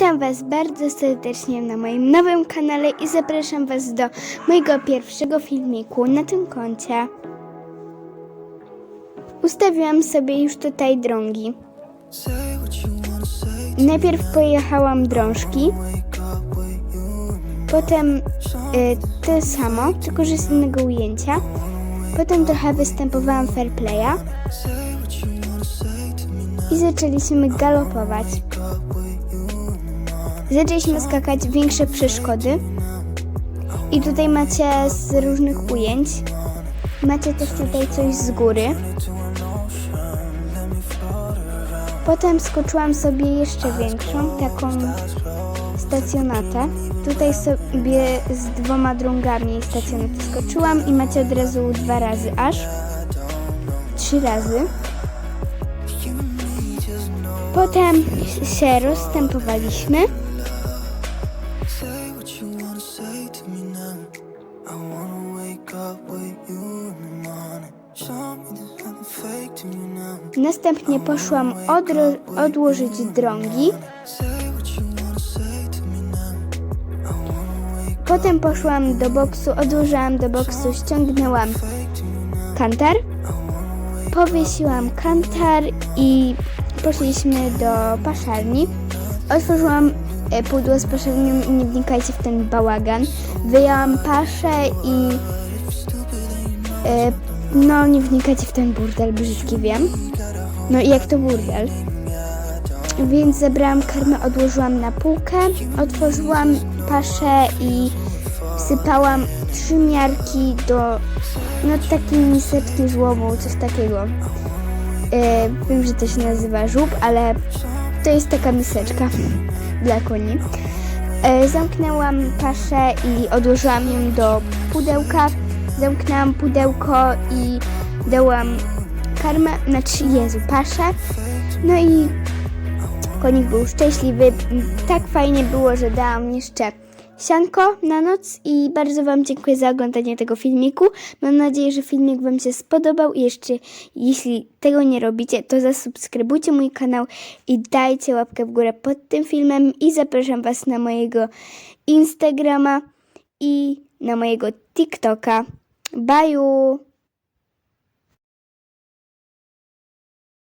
Witam Was bardzo serdecznie na moim nowym kanale i zapraszam Was do mojego pierwszego filmiku na tym koncie. Ustawiłam sobie już tutaj drągi. Najpierw pojechałam drążki, potem y, to samo, tylko że z innego ujęcia. Potem trochę występowałam fair playa i zaczęliśmy galopować. Zaczęliśmy skakać większe przeszkody. I tutaj macie z różnych ujęć. Macie też tutaj coś z góry. Potem skoczyłam sobie jeszcze większą, taką stacjonatę. Tutaj sobie z dwoma drągami stacjonatę skoczyłam i macie od razu dwa razy aż. Trzy razy. Potem się rozstępowaliśmy. Następnie poszłam odłożyć drągi. Potem poszłam do boksu, odłożyłam do boksu, ściągnęłam kantar. Powiesiłam kantar i poszliśmy do paszarni. Otworzyłam e, pudło z paszarnią nie wnikajcie w ten bałagan. Wyjęłam paszę i e, no nie wnikajcie w ten burdel, brzydki wiem. No i jak to burdel. Więc zebrałam karmę, odłożyłam na półkę, otworzyłam paszę i wsypałam trzy miarki do no takiej miseczki żłobu, coś takiego. E, wiem, że to się nazywa żób, ale to jest taka miseczka dla koni. E, zamknęłam paszę i odłożyłam ją do pudełka. Zamknęłam pudełko i dałam karmę, znaczy Jezu, paszę. No i konik był szczęśliwy. Tak fajnie było, że dałam jeszcze sianko na noc i bardzo Wam dziękuję za oglądanie tego filmiku. Mam nadzieję, że filmik Wam się spodobał i jeszcze jeśli tego nie robicie, to zasubskrybujcie mój kanał i dajcie łapkę w górę pod tym filmem i zapraszam Was na mojego Instagrama i na mojego TikToka. Bye!